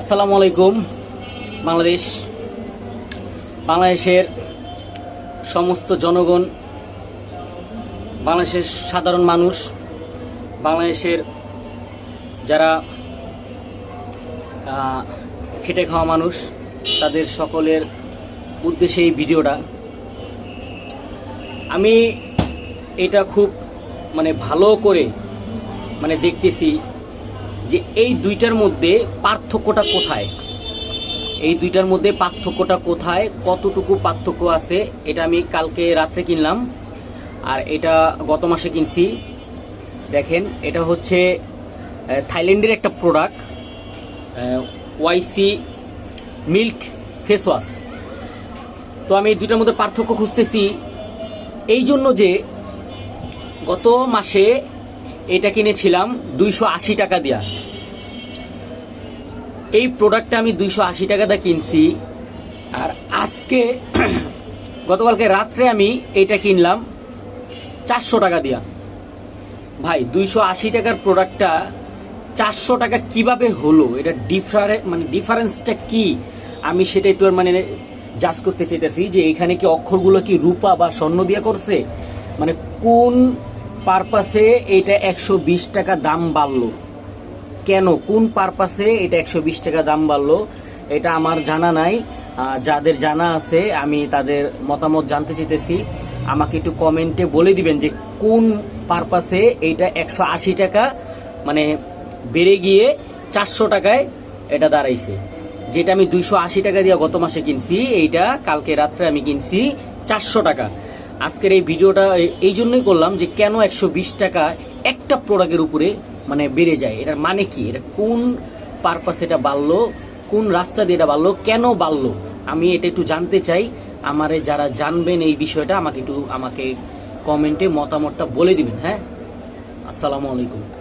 আসসালামু আলাইকুম, বাংলাদেশ, বাংলাদেশের সমস্ত জনগণ, বাংলাদেশের সাধারণ মানুষ, বাংলাদেশের যারা খেটে খাওয়া মানুষ, তাদের সকলের উদ্দেশ্যে এই ভিডিওটা। আমি এটা খুব মানে ভালো করে মানে দেখতেছি যে এই দুইটার মধ্যে পার্থক্যটা কোথায়? এই দুইটার মধ্যে পার্থক্যটা কোথায়? কতটুকু পার্থক্য আছে? এটা আমি কালকে রাত্রে কিনলাম। আর এটা গত মাসে কিনছি। দেখেন, এটা হচ্ছে থাইল্যান্ডের একটা product YC milk face wash. তো আমি দুইটার মধ্যে পার্থক্য খুঁজতেছি। এই জন্য যে গত মাসে এটা কিনেছিলাম দুইশো আশি টাকা দিয়া। এই প্রোডাক্টটা আমি দুইশো আশি টাকা দিয়ে কিনছি। আর আজকে গতকালকে রাত্রে আমি এটা কিনলাম চারশো টাকা দিয়া। ভাই, দুইশো আশি টাকার প্রোডাক্টটা চারশো টাকা কীভাবে হলো? এটা ডিফারে মানে ডিফারেন্সটা কি? আমি সেটা একটু মানে জাজ করতে চাইতেছি যে এখানে কি অক্ষরগুলো কি রূপা বা স্বর্ণ দিয়ে করছে? মানে কোন পারপাসে এটা একশো বিশ টাকা দাম বাড়লো। কেন? কোন পারপাসে এটা একশো বিশ টাকা দাম বাড়লো? এটা আমার জানা নাই। যাদের জানা আছে, আমি তাদের মতামত জানতে চাইতেছি। আমাকে একটু কমেন্টে বলে দিবেন যে কোন পারপাসে এইটা একশো আশি টাকা মানে বেড়ে গিয়ে চারশো টাকায় এটা দাঁড়াইছে। যেটা আমি দুইশো আশি টাকা দিয়ে গত মাসে কিনছি, এইটা কালকে রাত্রে আমি কিনছি চারশো টাকা। আজকের এই ভিডিওটা এই- জন্যই করলাম যে কেন একশো বিশ টাকা একটা প্রোডাক্টের উপরে মানে বেড়ে যায়। এটার মানে কি? এটা কোন পারপাস এটা বাড়লো? কোন রাস্তা দিয়ে এটা বাড়লো? কেন বাড়লো? আমি এটা একটু জানতে চাই। আমারে যারা জানবেন এই বিষয়টা, আমাকে একটু, আমাকে কমেন্টে মতামতটা বলে দিবেন হ্যাঁ? আসসালামু আলাইকুম।